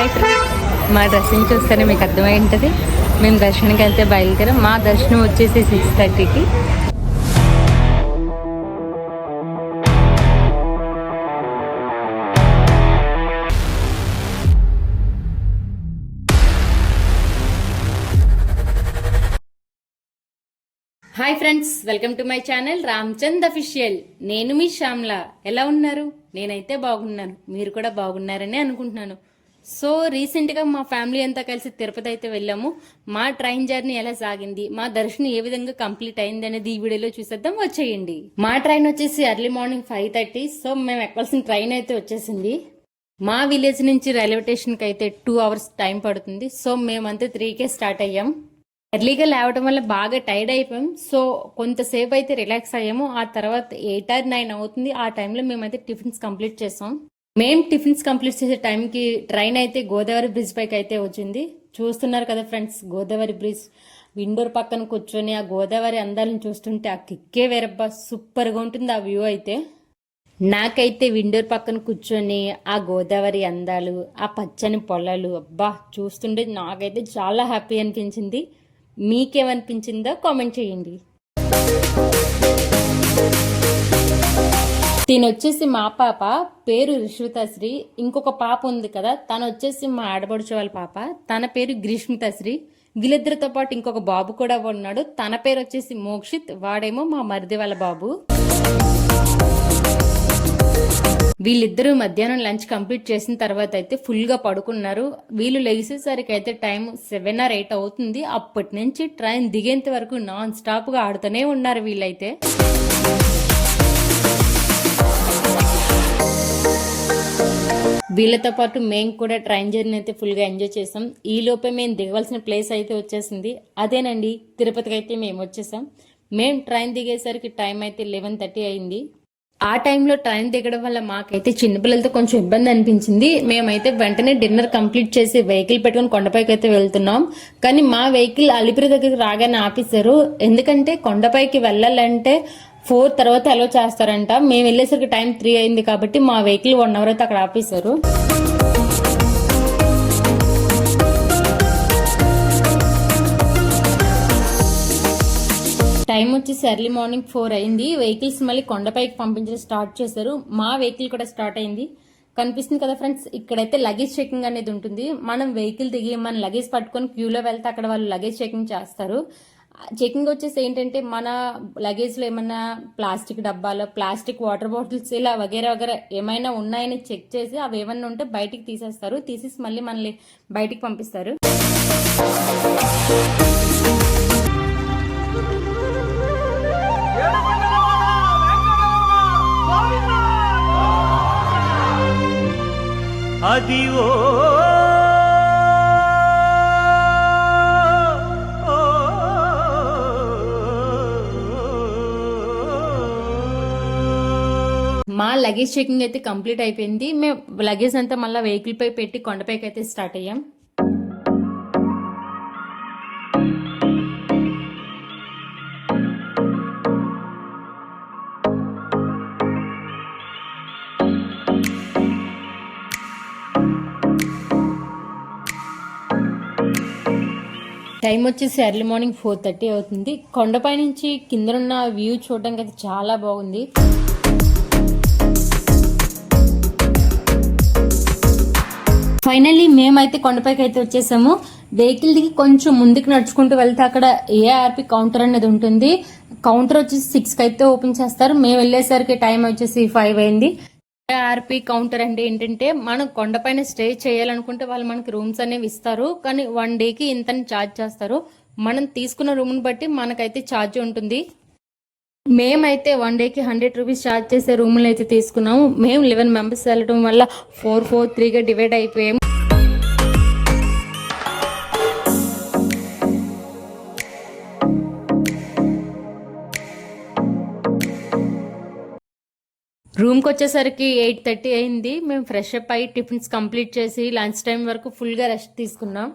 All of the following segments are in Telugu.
హాయ్ ఫ్రెండ్స్ మా డ్రెస్సింగ్ చూస్తేనే మీకు అర్థమై ఉంటుంది. మేము దర్శనానికి వెళ్తే బయలుదేరాం. మా దర్శనం వచ్చేసి సిక్స్ థర్టీకి hi friends welcome to my channel Ramchand official నేను మీ శ్యామ్లా. ఎలా ఉన్నారు? నేనైతే బాగున్నాను. మీరు కూడా బాగున్నారని అనుకుంటున్నాను. సో రీసెంట్గా మా ఫ్యామిలీ అంతా కలిసి తిరుపతి అయితే వెళ్ళాము. మా ట్రైన్ జర్నీ ఎలా సాగింది? మా దర్శనం ఏ విధంగా కంప్లీట్ అయింది అనేది ఈ వీడియోలో చూసేద్దాం. వచ్చేయండి. మా ట్రైన్ వచ్చేసి early morning five thirty. So మేము ఎక్కాల్సిన ట్రైన్ అయితే వచ్చేసింది. మా విలేజ్ నుంచి రైల్వే స్టేషన్కి అయితే టూ అవర్స్ టైం పడుతుంది. సో మేమంతా త్రీకే స్టార్ట్ అయ్యాం. ఎర్లీగా లేవడం వల్ల బాగా టైర్డ్ అయిపోయాం. సో కొంతసేపు అయితే రిలాక్స్ అయ్యాము. ఆ తర్వాత ఎయిట్ ఆర్ నైన్ అవుతుంది. ఆ టైంలో మేమైతే టిఫిన్స్ కంప్లీట్ చేసాం. మేము టిఫిన్స్ కంప్లీట్ చేసే టైంకి ట్రైన్ అయితే గోదావరి బ్రిడ్జ్ పైకి అయితే వచ్చింది. చూస్తున్నారు కదా ఫ్రెండ్స్ గోదావరి బ్రిడ్జ్. విండోర్ పక్కన కూర్చొని ఆ గోదావరి అందాలను చూస్తుంటే ఆ కిక్కే వేరబ్బా సూపర్గా ఉంటుంది ఆ వ్యూ అయితే. నాకైతే విండోర్ పక్కన కూర్చొని ఆ గోదావరి అందాలు ఆ పచ్చని పొలాలు అబ్బా చూస్తుంటే నాకైతే చాలా హ్యాపీ అనిపించింది. మీకేమనిపించిందో కామెంట్ చేయండి. తిను వచ్చేసి మా పాప పేరు రిశ్వితాశ్రీ ఇంకొక పాప ఉంది కదా తను వచ్చేసి మా ఆడపడుచు వాళ్ళ పాప తన పేరు గ్రీష్మితశ్రీ. వీళ్ళిద్దరితో పాటు ఇంకొక బాబు కూడా ఉన్నాడు తన పేరు వచ్చేసి మోక్షిత్ వాడేమో మా మరిది వాళ్ళ బాబు. వీళ్ళిద్దరూ మధ్యాహ్నం లంచ్ కంప్లీట్ చేసిన తర్వాత అయితే ఫుల్గా పడుకున్నారు. వీళ్ళు లేచేసరికి అయితే టైం సెవెన్ ఆర్ ఎయిట్ అవుతుంది. అప్పటి నుంచి ట్రైన్ దిగేంత వరకు నాన్ స్టాప్గా ఆడుతూనే ఉన్నారు వీళ్ళైతే. వీళ్ళతో పాటు మేము కూడా ట్రైన్ జర్నీ అయితే ఫుల్గా ఎంజాయ్ చేసాం. ఈ లోపే మేము దిగవలసిన ప్లేస్ అయితే వచ్చేసింది. అదేనండి తిరుపతికి అయితే మేము వచ్చేసాం. మేము ట్రైన్ దిగేసరికి టైం అయితే లెవెన్ థర్టీ అయింది. ఆ టైంలో ట్రైన్ దిగడం వల్ల మాకైతే చిన్నపిల్లలతో కొంచెం ఇబ్బంది అనిపించింది. మేమైతే వెంటనే డిన్నర్ కంప్లీట్ చేసి వెహికల్ పెట్టుకుని కొండపైకి అయితే వెళ్తున్నాం. కానీ మా వెహికల్ అలిపిరి దగ్గరికి రాగానే ఆపేశారు. ఎందుకంటే కొండపైకి వెళ్ళాలంటే ఫోర్ తర్వాత అలో చేస్తారంట. మేము వెళ్ళేసరికి టైం త్రీ అయింది కాబట్టి మా వెహికల్ వన్ అవర్ అయితే అక్కడ ఆపేశారు. టైం వచ్చేసి ఎర్లీ మార్నింగ్ ఫోర్ అయింది. వెహికల్స్ మళ్ళీ కొండపైకి పంపించడం స్టార్ట్ చేశారు. మా వెహికల్ కూడా స్టార్ట్ అయింది. కనిపిస్తుంది కదా ఫ్రెండ్స్ ఇక్కడైతే లగేజ్ చెకింగ్ అనేది ఉంటుంది. మనం వెహికల్ దిగి మన లగేజ్ పట్టుకొని క్యూలో వెళ్తే అక్కడ వాళ్ళు లగేజ్ చెకింగ్ చేస్తారు. చెకింగ్ వచ్చేసి ఏంటంటే మన లగేజ్లో ఏమైనా ప్లాస్టిక్ డబ్బాలు ప్లాస్టిక్ వాటర్ బాటిల్స్ ఇలా వగేరా వగేరా ఏమైనా ఉన్నాయని చెక్ చేసి అవి ఏమైనా ఉంటే బయటికి తీసేస్తారు. తీసేసి మళ్ళీ మనల్ని బయటికి పంపిస్తారు. అది ఓ లగేజ్ చెకింగ్ అయితే కంప్లీట్ అయిపోయింది. మేము లగేజ్ అంతా మళ్ళీ వెహికల్ పై పెట్టి కొండపైకి అయితే స్టార్ట్ అయ్యాం. టైం వచ్చేసి ఎర్లీ మార్నింగ్ ఫోర్ థర్టీ అవుతుంది. కొండపై నుంచి కిందనున్న వ్యూ చూడడానికి అయితే చాలా బాగుంది. ఫైనల్లీ మేమైతే కొండపైకి అయితే వచ్చేసాము. వెహికల్ దిగి కొంచెం ముందుకు నడుచుకుంటూ వెళ్తే అక్కడ ఏఆర్పి కౌంటర్ అనేది ఉంటుంది. కౌంటర్ వచ్చేసి సిక్స్కి అయితే ఓపెన్ చేస్తారు. మేము వెళ్ళేసరికి టైం వచ్చేసి ఫైవ్ అయింది. ఏఆర్పి కౌంటర్ అంటే ఏంటంటే మనం కొండపైన స్టే చేయాలనుకుంటే వాళ్ళు మనకి రూమ్స్ అనేవి ఇస్తారు. కానీ వన్ డేకి ఇంతని ఛార్జ్ చేస్తారు. మనం తీసుకున్న రూమ్ని బట్టి మనకైతే ఛార్జ్ ఉంటుంది. మేమైతే వన్ డేకి హండ్రెడ్ రూపీస్ ఛార్జ్ చేసే రూములు అయితే తీసుకున్నాము. మేము లెవెన్ మెంబర్స్ వెళ్ళడం వల్ల ఫోర్ ఫోర్ త్రీగా డివైడ్ అయిపోయాము. రూమ్కి వచ్చేసరికి ఎయిట్ థర్టీ అయింది. మేము ఫ్రెష్ అప్ అయ్యి టిఫిన్స్ కంప్లీట్ చేసి లంచ్ టైం వరకు ఫుల్గా రెస్ట్ తీసుకున్నాం.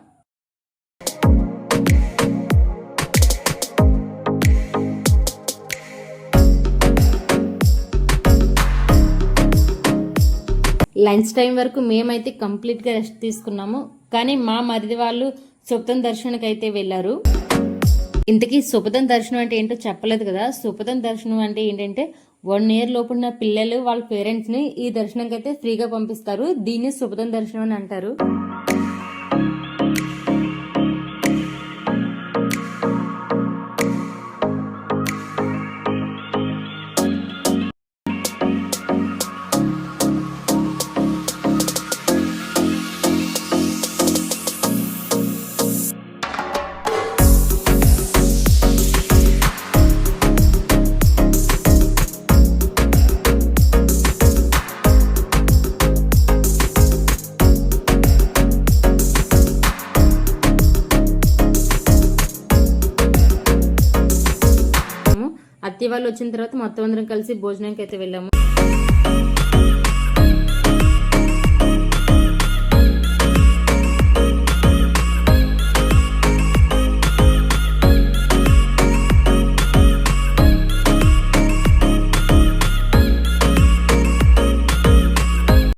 లంచ్ టైం వరకు మేమైతే కంప్లీట్గా రెస్ట్ తీసుకున్నాము. కానీ మా మరిది వాళ్ళు సుప్తం దర్శనానికి అయితే వెళ్ళారు. ఇంతకీ సుపదం దర్శనం అంటే ఏంటో చెప్పలేదు కదా. సుపదం దర్శనం అంటే ఏంటంటే వన్ ఇయర్ లోపున్న పిల్లలు వాళ్ళ పేరెంట్స్ని ఈ దర్శనంకి అయితే ఫ్రీగా పంపిస్తారు. దీన్ని సుపదం దర్శనం అని అంటారు. వాళ్ళు వచ్చిన తర్వాత మొత్తం అందరం కలిసి భోజనానికి అయితే వెళ్ళాము.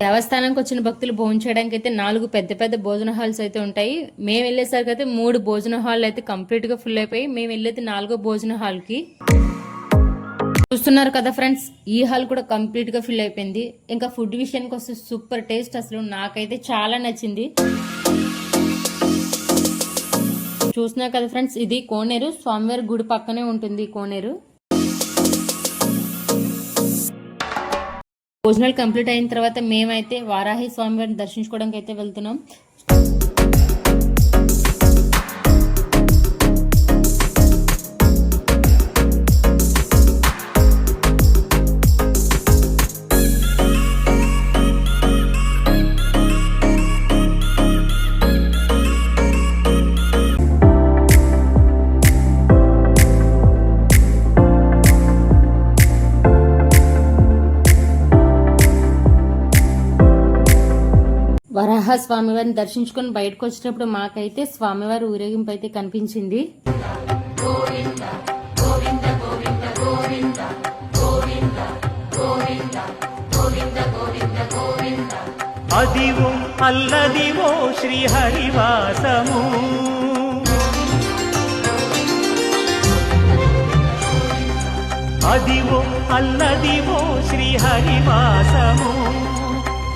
దేవస్థానానికి వచ్చిన భక్తులు భోజనం చేయడానికి అయితే నాలుగు పెద్ద పెద్ద భోజన హాల్స్ అయితే ఉంటాయి. మేము వెళ్ళేసరికి అయితే మూడు భోజన హాల్ అయితే కంప్లీట్గా ఫుల్ అయిపోయి మేము వెళ్ళేది నాలుగో భోజన హాల్కి చూస్తున్నారు కదా ఫ్రెండ్స్ ఈ హాల్ కూడా కంప్లీట్గా ఫిల్ అయిపోయింది. ఇంకా ఫుడ్ విషయానికి వస్తే సూపర్ టేస్ట్ అసలు నాకైతే చాలా నచ్చింది. చూస్తున్నారు కదా ఫ్రెండ్స్ ఇది కోనేరు. స్వామివారి గుడి పక్కనే ఉంటుంది కోనేరు. భోజనాలు కంప్లీట్ అయిన తర్వాత మేమైతే వారాహి స్వామివారిని దర్శించుకోవడానికి అయితే వెళ్తున్నాం. వరాహ స్వామివారిని దర్శించుకొని బయటకు వచ్చేటప్పుడు మాకైతే స్వామివారి ఊరేగింపు అయితే కనిపించింది. అదివో అల్లదివో శ్రీహరివాసము. అదివో అల్లదివో శ్రీహరివాసము.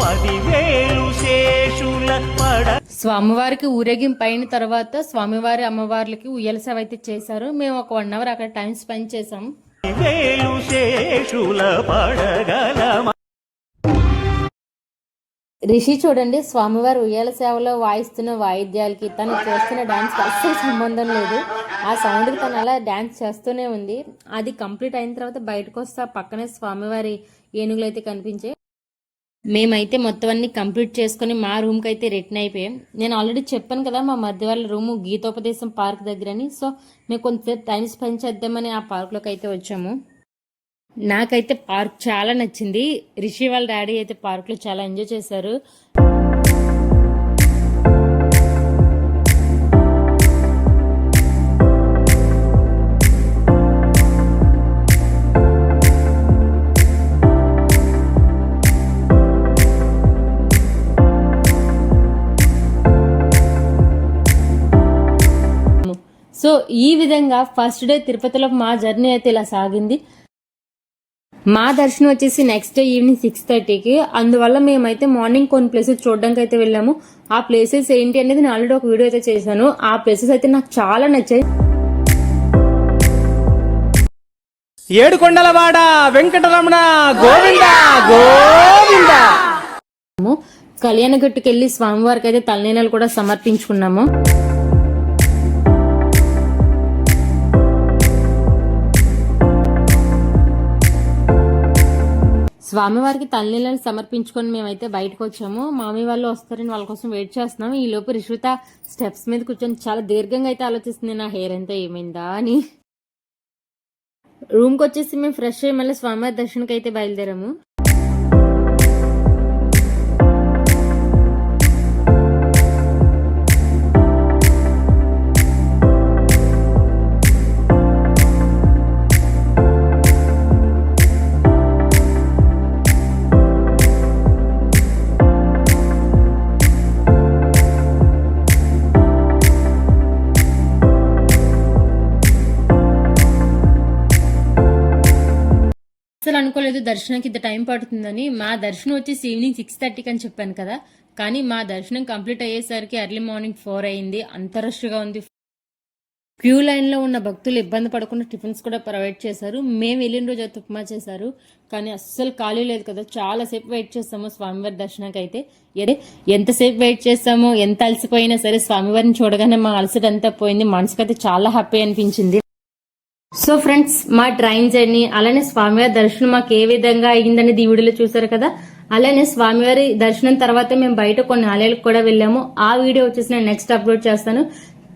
పదివేలు శేషుల పడ స్వామివారికి ఊరేగింపు అయిన తర్వాత స్వామివారి అమ్మవార్లకి ఉయ్యల సేవ అయితే చేశారు. మేము ఒక వన్ అవర్ అక్కడ టైం స్పెండ్ చేసాం వేలు శేషుల పడగలమ? రిషి చూడండి స్వామివారి ఉయ్యాల సేవలో వాయిస్తున్న వాయిద్యాలకి తను చేస్తున్న డాన్స్ అస్సలు సంబంధం లేదు. ఆ సౌండ్కి తను అలా డాన్స్ చేస్తూనే ఉంది. అది కంప్లీట్ అయిన తర్వాత బయటకు వస్తే పక్కనే స్వామివారి ఏనుగులు అయితే కనిపించాయి. మేమైతే మొత్తం అన్ని కంప్లీట్ చేసుకుని మా రూమ్కి అయితే రిటర్న్ అయిపోయాం. నేను ఆల్రెడీ చెప్పాను కదా మా మధ్య వాళ్ళ రూము గీతోపదేశం పార్క్ దగ్గరని. సో మేము కొంతసేపు టైం స్పెండ్ చేద్దామని ఆ పార్క్లోకి అయితే వచ్చాము. నాకైతే పార్క్ చాలా నచ్చింది. రిషి వాళ్ళ డాడీ అయితే పార్క్లో చాలా ఎంజాయ్ చేశారు. సో ఈ విధంగా ఫస్ట్ డే తిరుపతిలో మా జర్నీ అయితే ఇలా సాగింది. మా దర్శనం వచ్చేసి నెక్స్ట్ డే ఈవినింగ్ సిక్స్ థర్టీకి. అందువల్ల మేమైతే మార్నింగ్ కొన్ని ప్లేసెస్ చూడడానికి అయితే వెళ్ళాము. ఆ ప్లేసెస్ ఏంటి అనేది నేను ఆల్రెడీ ఒక వీడియో అయితే చేశాను. ఆ ప్లేసెస్ అయితే నాకు చాలా నచ్చాయి. ఏడుకొండలవాడ వెంకటరమణ గోవింద గోవింద. కళ్యాణగట్టుకు వెళ్ళి స్వామివారికి అయితే తలనీలాలు కూడా సమర్పించుకున్నాము. స్వామివారికి తలనీళ్ళని సమర్పించుకొని మేమైతే బయటకు వచ్చాము. మామీ వాళ్ళు వస్తారని వాళ్ళ కోసం వెయిట్ చేస్తున్నాం ఈ లోపు రిషిత స్టెప్స్ మీద కూర్చొని చాలా దీర్ఘంగా అయితే ఆలోచిస్తుంది నా హెయిర్ అంతా ఏమైందా అని. రూమ్కి వచ్చేసి మేము ఫ్రెష్ అయ్యి మళ్ళీ స్వామివారి దర్శనకి అయితే బయలుదేరాము. అనుకోలేదు దర్శనానికి ఇంత టైం పడుతుందని. మా దర్శనం వచ్చేసి ఈవినింగ్ సిక్స్ థర్టీకి అని చెప్పాను కదా. కానీ మా దర్శనం కంప్లీట్ అయ్యేసరికి ఎర్లీ మార్నింగ్ ఫోర్ అయింది. అంత రష్గా ఉంది. క్యూ లైన్లో ఉన్న భక్తులు ఇబ్బంది పడకుండా టిఫిన్స్ కూడా ప్రొవైడ్ చేశారు. మేము వెళ్ళిన రోజు అయితే ఉప్మా చేశారు. కానీ అస్సలు ఖాళీ లేదు కదా. చాలాసేపు వెయిట్ చేస్తాము స్వామివారి దర్శనానికి అయితే ఎదే ఎంతసేపు వెయిట్ చేస్తామో ఎంత అలసిపోయినా సరే స్వామివారిని చూడగానే మా అలసట అంతా పోయింది. మనసుకైతే చాలా హ్యాపీ అనిపించింది. సో ఫ్రెండ్స్ మా ట్రైన్ జర్నీ అలానే స్వామివారి దర్శనం మాకు ఏ విధంగా అయ్యిందని ఈ వీడియోలో చూసారు కదా? అలానే స్వామివారి దర్శనం తర్వాత మేము బయట కొన్ని ఆలయాలకు కూడా వెళ్ళాము. ఆ వీడియో వచ్చేసి నేను నెక్స్ట్ అప్లోడ్ చేస్తాను.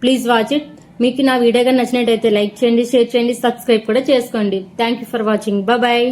ప్లీజ్ వాచ్ ఇట్ మీకు నా వీడియో కానీ నచ్చినట్టయితే లైక్ చేయండి షేర్ చేయండి సబ్స్క్రైబ్ కూడా చేసుకోండి. Thank you for watching bye